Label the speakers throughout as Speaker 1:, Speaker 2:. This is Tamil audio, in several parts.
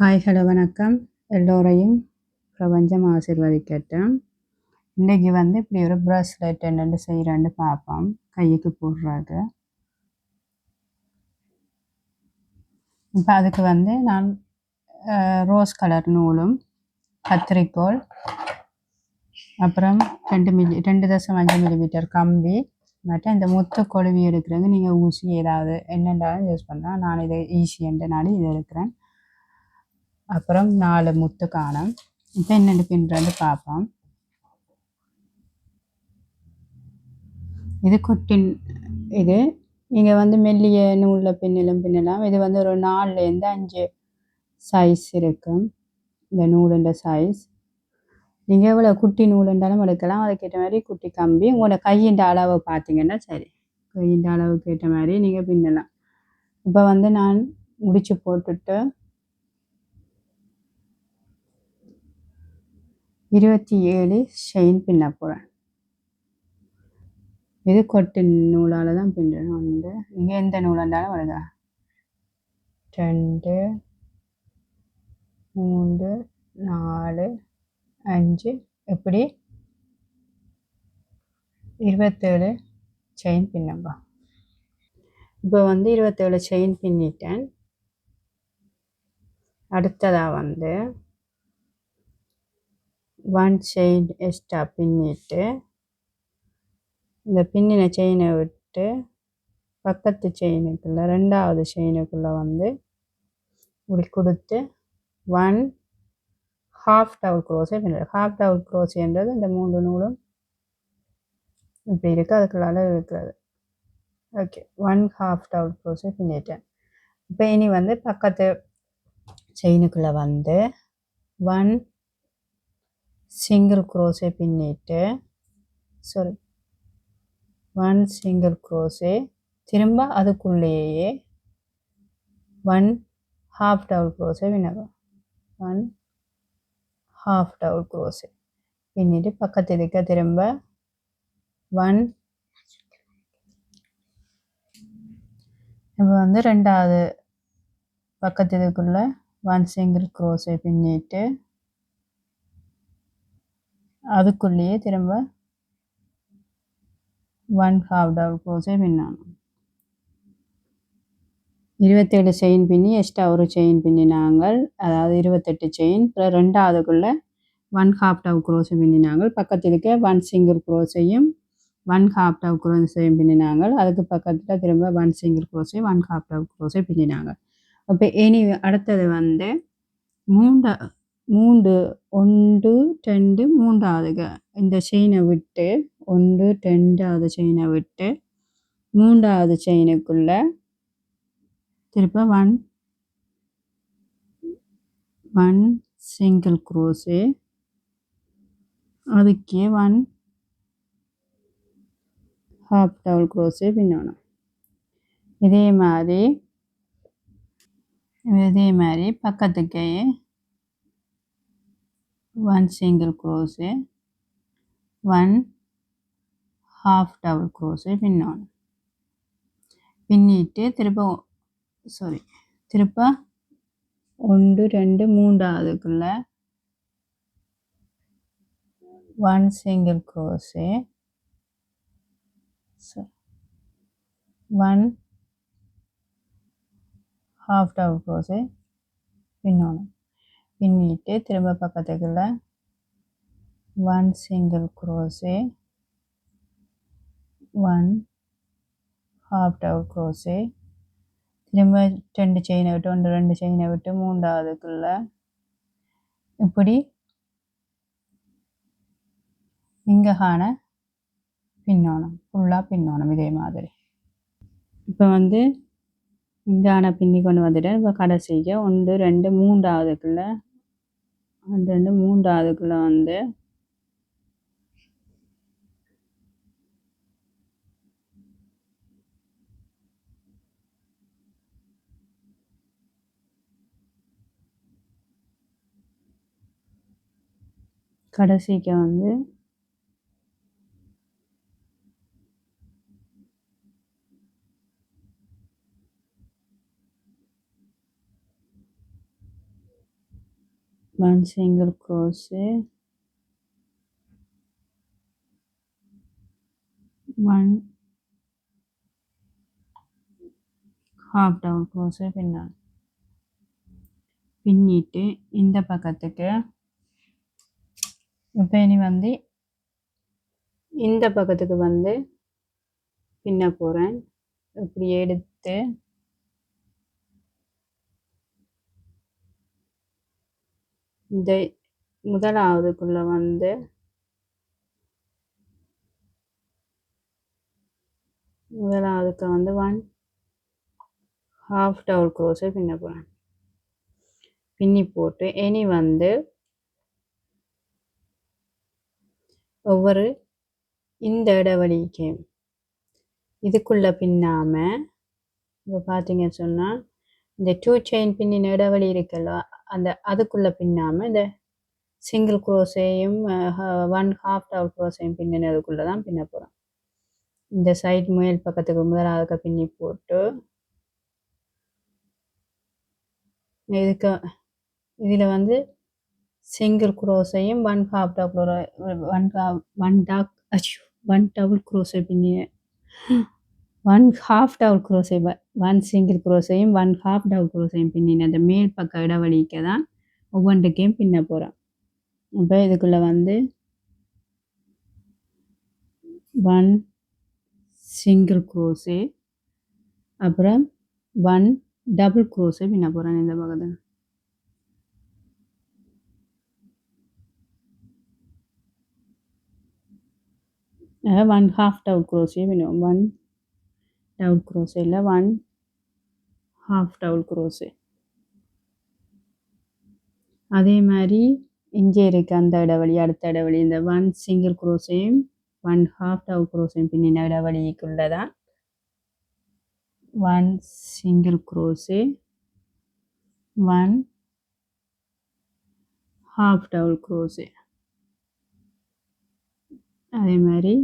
Speaker 1: காய்கள வணக்கம். எல்லோரையும் பிரபஞ்சம் ஆசிர்வதிக்கட்டும். இன்றைக்கி வந்து இப்படி ஒரு ப்ராஸ்லெட் என்னென்னு செய்கிறேன்னு பார்ப்போம். கைக்கு போடுறாங்க. இப்போ அதுக்கு வந்து நான் ரோஸ் கலர் நூலும் கத்திரிக்கோள் அப்புறம் ரெண்டு மில்லி ரெண்டு தசம் அஞ்சு மில்லிமீட்டர் கம்பி மற்றும் இந்த முத்து கொழுவி எடுக்கிறது நீங்கள் ஊசி ஏதாவது என்னென்றாலும் யூஸ் பண்ணலாம். நான் இதை ஈஸியன்றனால இதை எடுக்கிறேன். அப்புறம் நாலு முத்து காணும். இப்போ என்ன பின்னுறது பார்ப்போம். இது குட்டின் இது நீங்கள் வந்து மெல்லிய நூலில் பின்னலும் பின்னலாம். இது வந்து ஒரு நாலுலேருந்து அஞ்சு சைஸ் இருக்கும். இந்த நூலுன்ற சைஸ் நீங்கள் எவ்வளோ குட்டி நூலுன்றாலும் எடுக்கலாம். அதுக்கேற்ற மாதிரி குட்டி கம்பி. உங்களோட கையின் அளவு பார்த்தீங்கன்னா சரி. கையின் அளவுக்கு ஏற்ற மாதிரி நீங்கள் பின்னலாம். இப்போ வந்து நான் முடிச்சு போட்டுட்டு இருபத்தி ஏழு செயின் பின்ன போகிறேன் இது கொட்டு நூலால் தான் பின்னணும் வந்து. நீங்கள் எந்த நூலாண்டாலும் வருதா? ரெண்டு மூன்று நாலு அஞ்சு எப்படி? இருபத்தேழு செயின் பின்னப்பா இப்போ வந்து இருபத்தேழு செயின் பின்னிட்டேன். அடுத்ததாக வந்து ஒன் செயின் எக்ஸ்ட்ரா பின்னிட்டு இந்த பின்னின செயினை விட்டு பக்கத்து செயினுக்குள்ளே ரெண்டாவது செயினுக்குள்ளே வந்து இப்படி கொடுத்து ஒன் ஹாஃப் டவுல் க்ரோஸே பின்ன ஹாஃப் டவுல் க்ரோஸேன்றது இந்த மூன்று நூலும் இப்படி இருக்குது அதுக்குள்ளால இருக்கிறது. Okay one half double crochet பின்னிட்டேன் இப்போ இனி வந்து பக்கத்து செயினுக்குள்ளே வந்து ஒன் சிங்கிள் குரோஸே பின்னிட்டு சாரி ஒன் சிங்கிள் குரோஸே திரும்ப அதுக்குள்ளேயே ஒன் ஹாஃப் டவுல் க்ரோஸே பின்னணும் ஒன் ஹாஃப் டவுல் குரோஸே பின்னிட்டு பக்கத்து திரும்ப ஒன் இப்போ வந்து ரெண்டாவது பக்கத்து இதுக்குள்ளே ஒன் சிங்கிள் க்ரோஸை பின்னிட்டு அதுக்குள்ளேயே திரும்ப ஒன் ஹாஃப் டபுள் க்ரோஸே பின்னணும் இருபத்தேழு செயின் பின்னி எக்ஸ்ட்ரா ஒரு செயின் பின்னினாங்கள் அதாவது இருபத்தெட்டு செயின் அப்புறம் ரெண்டாவதுக்குள்ளே ஒன் ஹாஃப் டவ் குரோஸை பின்னினாங்கள் பக்கத்தில் இருக்க ஒன் சிங்கிள் குரோஸையும் ஒன் ஹாஃப் டவ் குரோஸையும் பின்னினாங்கள் அதுக்கு பக்கத்தில் திரும்ப ஒன் சிங்கிள் குரோஸையும் ஒன் ஹாஃப் டவ் குரோஸை பின்னினாங்க அப்போ இனி அடுத்தது வந்து மூன்றா மூன்று ஒன்று ரெண்டு மூன்றாவதுக. இந்த செயினை விட்டு ஒன்று ரெண்டாவது செயினை விட்டு மூன்றாவது செயினுக்குள்ள திருப்ப ஒன் ஒன் சிங்கிள் குரோஸு அதுக்கே ஒன் ஹாஃப் டவுல் குரோஸு பின்னணும். இதே மாதிரி இதே மாதிரி பக்கத்துக்கே one single crochet. One half double crochet பின்னணும் பின்னிட்டு திருப்ப சாரி திருப்ப ஒன்று ரெண்டு மூன்றாவதுக்குள்ள one single crochet one half double crochet பின்னணும் பின்னிட்டு திரும்ப பக்கத்துக்குள்ள one single crochet one half double crochet திரும்ப ரெண்டு செயினை விட்டு ஒன்று ரெண்டு செயினை விட்டு மூன்றாவதுக்குள்ள. இப்படி இங்கே காண பின்னோணம் ஃபுல்லாக பின்னோணம் இதே மாதிரி. இப்போ வந்து இங்கான பின்னி கொண்டு வந்துட்டேன். இப்போ கடைசிக்கு ஒன்று ரெண்டு மூன்றாவதுக்குள்ளே ரெண்டு மூன்றாவதுக்குள்ள வந்து கடைசிக்கு வந்து one single crochet. One half down crochet பின்னால் பின்னிட்டு இந்த பக்கத்துக்கு. இப்போ இனி வந்து இந்த பக்கத்துக்கு வந்து பின்ன போகிறேன் இப்படி எடுத்து இந்த முதலாவதுக்குள்ளே வந்து முதலாவதுக்கு வந்து ஒன் ஹாஃப் டவுல் க்ரோஸை பின்ன போகிறேன் பின்னி போட்டு இனி வந்து ஒவ்வொரு இந்த இடைவெளிக்கு இதுக்குள்ளே பின்னாமல் இப்போ பார்த்தீங்கன்னு சொன்னால் இந்த டூ செயின் பின்னின் இடைவெளி இருக்குல்ல அந்த அதுக்குள்ளே பின்னாமல் இந்த சிங்கிள் குரோஸையும் ஒன் ஹாஃப் டவுல் குரோசையும் பின்னினதுக்குள்ளே தான் பின்ன போகிறோம் இந்த சைட் முயல் பக்கத்துக்கு முதலாவதுக்கு பின்னி போட்டு இதுக்கு இதில் வந்து single குரோஸையும் one half double one one talk அச்சோ ஒன் டபுள் குரோஸை பின்னி ஒன் ஹாஃப் டவுல் குரோசை ஒன் சிங்கிள் குரோஸையும் ஒன் ஹாஃப் டவுல் குரோசையும் பின்னின அந்த மேல் பக்க இடைவெளிக்க தான் ஒவ்வொன்றுக்கையும் பின்ன போகிறோம் இப்போ இதுக்குள்ளே வந்து ஒன் சிங்கிள் குரோஸே அப்புறம் ஒன் டபுள் குரோஸை பின்ன போகிறேன் இந்த பக்கத்தில். ஒன் ஹாஃப் டவுல் க்ரோஸே வேணும் ஒன் டவுல் க்ரோஸ் இல்லை ஒன் ஹாஃப் டவுல் க்ரோஸு அதே மாதிரி இங்கே இருக்குது அந்த இடைவெளி அடுத்த இடைவெளி. இந்த ஒன் சிங்கிள் குரோஸையும் ஒன் ஹாஃப் டவுல் குரோஸையும் பின்னின இடைவெளிக்குள்ளே தான் one single crochet one half double crochet அதே மாதிரி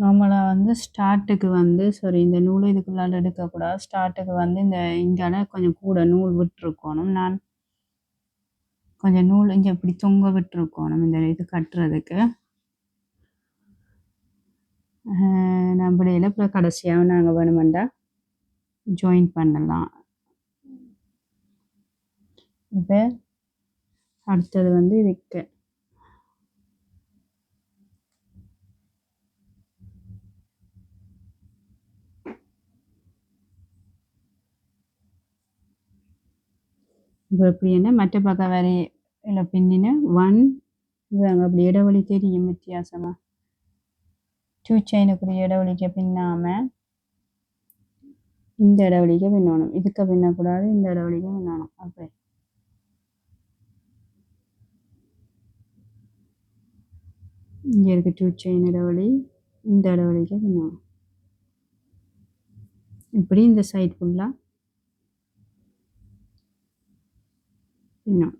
Speaker 1: நார்மலாக வந்து ஸ்டார்ட்டுக்கு வந்து சாரி இந்த நூலை இதுக்குள்ளால் எடுக்கக்கூடாது. ஸ்டார்ட்டுக்கு வந்து இந்த இங்கால கொஞ்சம் கூட நூல் விட்டுருக்கணும். நான் கொஞ்சம் நூல் இங்கே இப்படி தொங்க விட்டுருக்கணும் இந்த இது கட்டுறதுக்கு. நம்மளையில் இப்போ கடைசியாக நாங்கள் வேணுமெண்டா ஜாயின் பண்ணலாம். இப்போ அடுத்தது வந்து இதுக்கு. இப்போ எப்படி என்ன மற்ற பக்கம் வரை இல்லை பின்னின ஒன் அப்படி இடைவெளி தெரியும் வித்தியாசமாக டூ செயினுக்குரிய இடைவெளிக்க பின்னாமல் இந்த இடைவெளிக்க பின்னணும். இதுக்கு பின்னக்கூடாது இந்த இடைவெளிக்க பின்னணும். அப்படி. இங்கே இருக்க டூ செயின் இடவழி இந்த இடைவெளிக்கு பின்னணும். இப்படி இந்த சைட் ஃபுல்லாக இன்னும்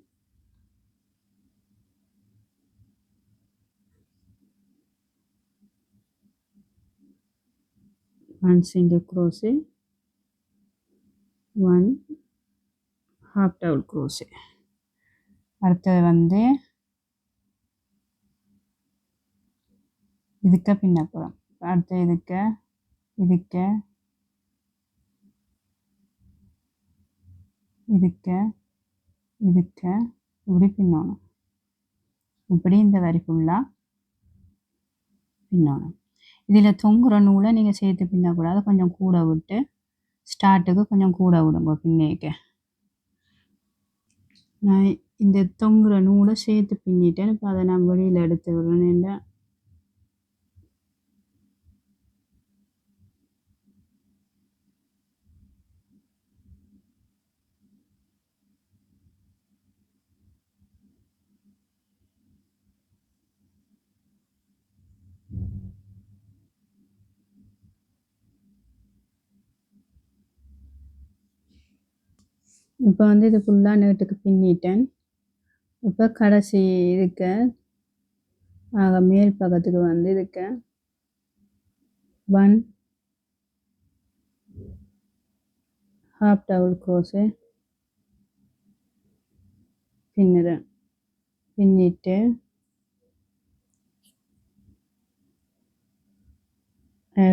Speaker 1: one single crochet. One half double crochet. அடுத்தது வந்து இதுக்க பின்னப்புறம். போகிறோம் அடுத்து இதுக்க இதுக்க இதுக்க இதுக்க இப்படி பின்னணும் இப்படி இந்த வரி ஃபுல்லாக பின்னணும். இதில் தொங்குற நூலை நீங்கள் சேர்த்து பின்னக்கூடாது. கொஞ்சம் கூட விட்டு ஸ்டார்ட்டுக்கு கொஞ்சம் கூட விடுங்க பின்னேக்க. நான் இந்த தொங்குற நூலை சேர்த்து பின்னிட்டேன். இப்போ அதை நான் வெளியில் எடுத்து விடுறேன். இப்போ வந்து இது ஃபுல்லாக நேட்டுக்கு பின்னிட்டேன். இப்போ கடைசி இருக்க ஆக மேல் பக்கத்துக்கு வந்து இருக்க ஒன் ஹாஃப் டவுல் கோஸு பின்னுறேன் பின்னிட்டு.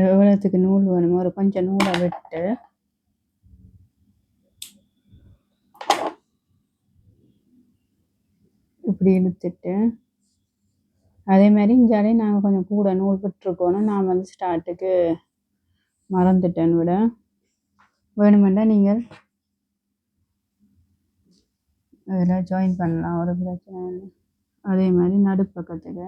Speaker 1: எவ்வளோத்துக்கு நூல் வேணுமோ ஒரு கொஞ்சம் நூலை விட்டு இப்படி இழுத்துட்டு அதே மாதிரி இஞ்சாலே நாங்கள் கொஞ்சம் கூட நூல் விட்டுருக்கோணும் நான் வந்து ஸ்டார்ட்டுக்கு மறந்துட்டேன் விட. வேணுமெண்டா நீங்கள் அதில் ஜாயின் பண்ணலாம் ஒரு பிரச்சனை இல்லை. அதே மாதிரி நடுப்பக்கத்தில்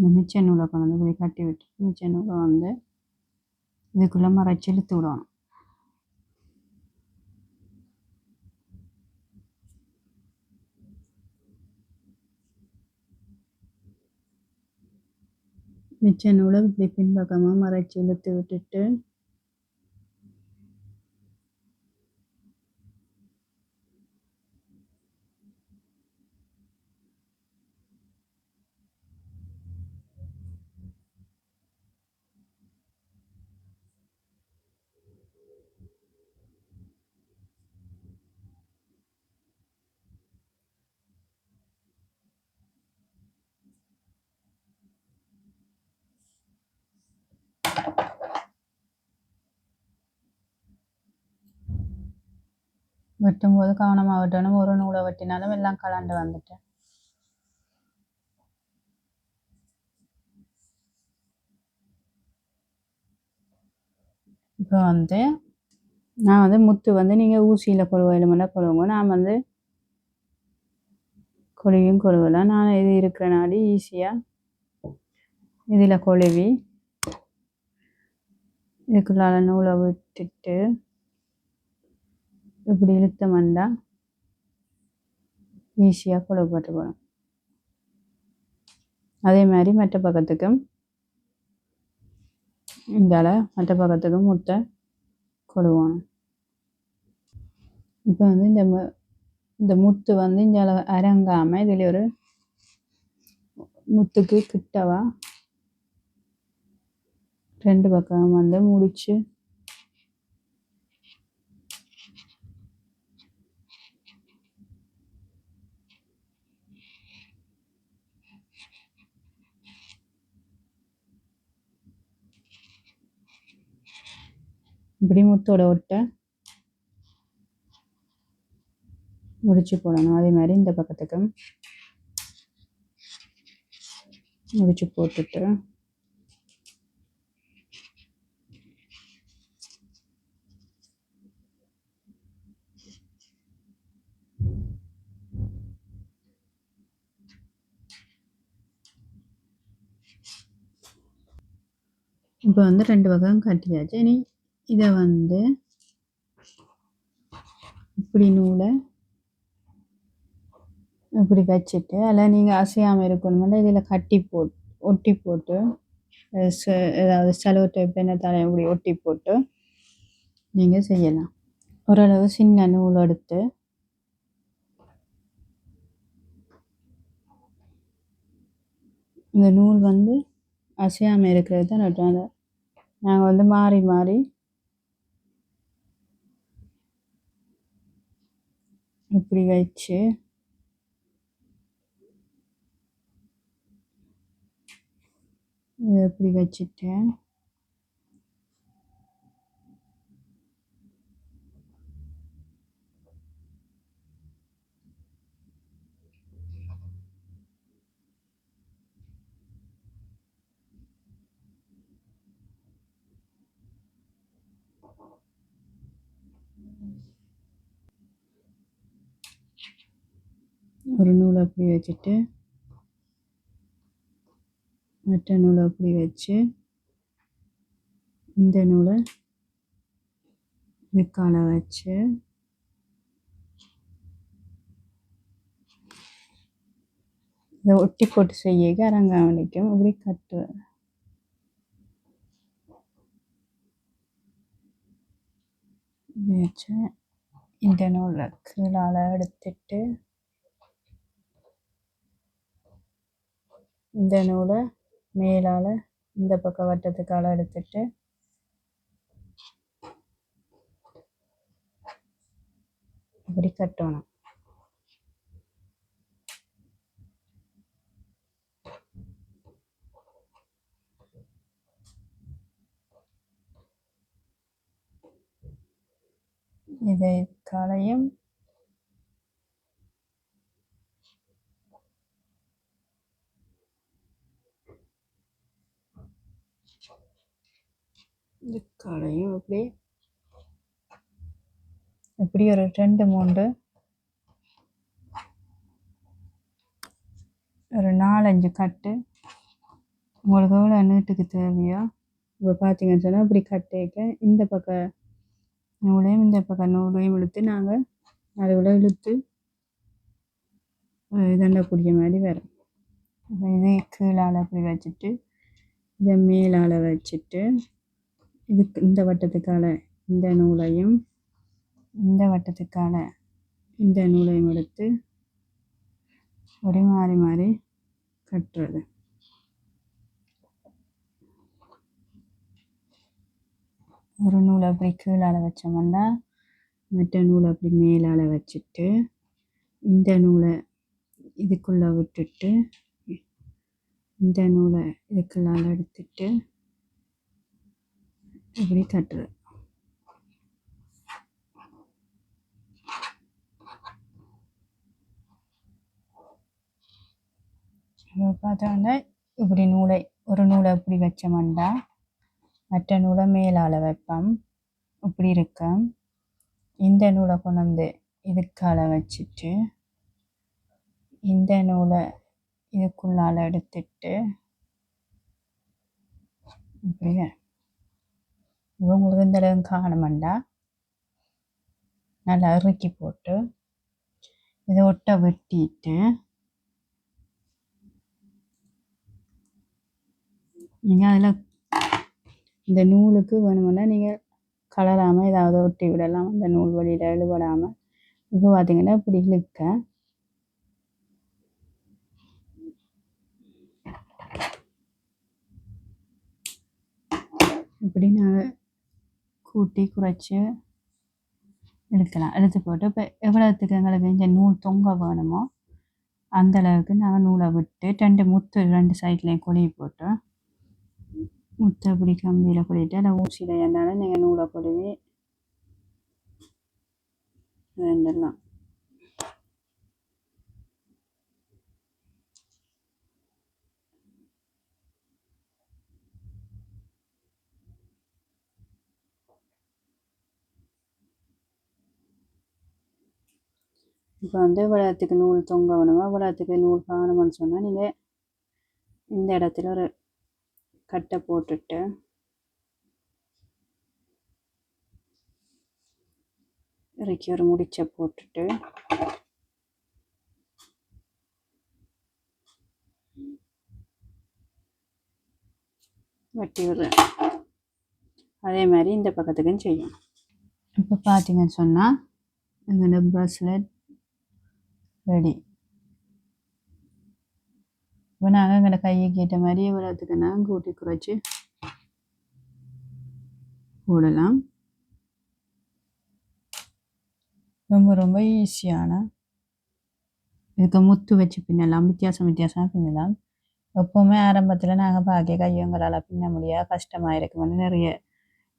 Speaker 1: இந்த மிச்ச நூலை கொண்டு வந்து கட்டி விட்டு மிச்ச நூலை வந்து இதுக்குள்ளே மறைச்சி இழுத்து விடணும். மிச்ச நூலை இப்படி பின்பக்கமாக மறைச்சி இழுத்து விட்டுட்டு வெட்டும்போது கவனமாக வெட்டணும் ஒரு நூலை வெட்டினாலும் எல்லாம் கலண்டு வந்துட்டேன் இப்போ வந்து நான் வந்து முத்து வந்து நீங்கள் ஊசியில் கொழுவையிலுமெண்டா கொழுவுங்க நான் வந்து கொழுவியும் கொழுவலாம். நான் இது இருக்கிற நாடி ஈஸியாக இதில் கொழுவி இதுக்குள்ளால நூலை விட்டுட்டு இப்படி இழுத்தோம்னா ஈஸியாக கொழுப்பட்டு போகணும் அதே மாதிரி மற்ற பக்கத்துக்கும் இந்தால மற்ற பக்கத்துக்கும் முட்டை கொழுவணும் இப்போ வந்து இந்த இந்த முத்து வந்து இங்கே அரங்காமல் இதில் ஒரு முத்துக்கு கிட்டவா ரெண்டு பக்கம் வந்து முடிச்சு இப்படி முத்தோட ஒட்ட முடிச்சு போடணும். அதே மாதிரி இந்த பக்கத்துக்கும் முடிச்சு போட்டுட்டு இப்போ வந்து ரெண்டு பக்கம் கட்டியாச்சு. இனி இதை வந்து இப்படி நூலை இப்படி வச்சுட்டு அதில் நீங்கள் அசையாமல் இருக்கணுமென்னா இதில் கட்டி போட்டு ஒட்டி போட்டு ச- ஏதாவது செலவு டைப் என்ன இப்படி ஒட்டி போட்டு நீங்கள் செய்யலாம். ஓரளவு சின்ன நூல் எடுத்து இந்த நூல் வந்து அசையாமல் இருக்கிறது தான் நட்டோம் அதை நாங்கள் வந்து மாறி மாறி இப்படி வச்சு. இப்படி வச்சுட்டேன் ஒரு நூலை அப்படி வச்சுட்டு மற்ற நூலை அப்படி வச்சு இந்த நூலை விற்கால வச்சு இதை ஒட்டி போட்டு செய்ய அரங்காவளிக்கும் இப்படி கட்டுவேன் இந்த நூலை கீழால் எடுத்துட்டு இந்த நூலை மேலால் இந்த பக்கம் வட்டத்துக்கால எடுத்துட்டு இப்படி கட்டணும். இதை களையும் இது களையும் இப்படி ஒரு ரெண்டு மூன்று. ஒரு நாலஞ்சு கட்டு. உங்களுக்கு எவ்வளோ நீட்டுக்கு தேவையோ? இப்போ பார்த்தீங்கன்னு சொன்னால் இப்படி கட்டேக்க இந்த பக்கம் நூலையும் இந்த பக்கம் நூலையும் இழுத்து நாங்கள் நடுவில் இழுத்து இழுத்து இதண்டக்கூடிய மாதிரி வரும். அப்போ இதே கீழால் அப்படி வச்சுட்டு இதை மேலால் வச்சுட்டு இதுக்கு இந்த வட்டத்துக்கால இந்த நூலையும் இந்த வட்டத்துக்கான இந்த நூலையும் எடுத்து ஒரே மாறி மாறி கட்டுறது. ஒரு நூலை அப்படி கீழால் வச்சோம்னா மற்ற நூலை அப்படி மேலால் வச்சுட்டு இந்த நூலை இதுக்குள்ளே விட்டுட்டு இந்த நூலை இதுக்குள்ளால் எடுத்துட்டு இப்படி கட்டுறது பார்த்தோன்னா இப்படி நூலை ஒரு நூலை இப்படி வச்சோம்டா மற்ற நூலை மேலால் வைப்போம். இப்படி இருக்கும் இந்த நூலை கொண்டு வந்து இதுக்கால வச்சுட்டு இந்த நூலை இதுக்குள்ளால் எடுத்துட்டு இப்படியே உங்களுக்கு இந்த அளவு காணமண்டா நல்லா இறுக்கி போட்டு இதை ஒட்ட வெட்டிட்டு நீங்கள் அதில் இந்த நூலுக்கு வேணுமென்னா நீங்கள் கலராமல் ஏதாவது ஒட்டி விடலாம். அந்த நூல் வழியில் எழுபடாமல் இப்போ பார்த்தீங்கன்னா இப்படி இழுக்க. இப்படி நான் கூட்டி குறைச்சி இழுக்கலாம் எடுத்து போட்டு இப்போ எவ்வளோத்துக்கு எங்களுக்கு இந்த நூல் தொங்க வேணுமோ அந்த அளவுக்கு நாங்கள் நூலை விட்டு ரெண்டு முத்து ரெண்டு சைட்லேயும் கொழி போட்டு முத்தை அப்படி கம்பியில் கொடிட்டு அதை ஊசியில் இருந்தாலும் நீங்கள் நூலை கொழுவி வேண்டலாம் இப்போ வந்து விளையாட்டுக்கு நூல் தொங்க வேணுமா விளையாட்டுக்கு நூல் காணுமான்னு சொன்னால் நீங்கள் இந்த இடத்துல ஒரு கட்டை போட்டுட்டு இறக்கி ஒரு முடிச்ச போட்டுட்டு வட்டி விடுறேன் அதே மாதிரி இந்த பக்கத்துக்கும் செய்யும் இப்போ பார்த்தீங்கன்னு சொன்னால் எங்களோட பிரஸ்லெட் ரெடி. இப்போ நாங்கள் எங்களை கையை கேட்ட மாதிரி நாங்கள் கூட்டி குறைச்சி போடலாம். ரொம்ப ரொம்ப ஈஸியான இதுக்கு முத்து வச்சு பின்னலாம் வித்தியாசம் வித்தியாசமாக பின்னலாம். எப்போவுமே ஆரம்பத்தில் நாங்கள் பாக்கிய கையங்களால் பின்ன முடியாது கஷ்டமாக இருக்குமான்னு நிறைய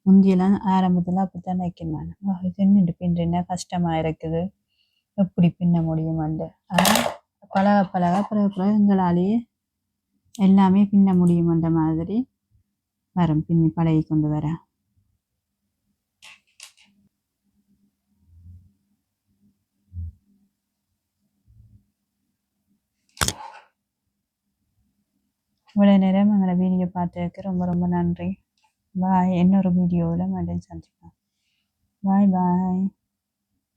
Speaker 1: முந்தியெல்லாம் ஆரம்பத்தில் அப்படித்தான் நிற்கணும் இது நின்று பின்ன கஷ்டமாக இருக்குது? எப்படி பின்ன முடியுமாண்டு? வந்து பழக பழக. பிறகு பிறகு எங்களாலேயே எல்லாமே பின்ன முடியுமன்ற மாதிரி வரும். பின்னி பழகி கொண்டு வர. இவ்வளோ நேரம் எங்களை வீடியோ பார்த்ததுக்கு ரொம்ப ரொம்ப நன்றி. பாய். இன்னொரு வீடியோவில் மீண்டும் சந்திப்போம். பாய் பாய்.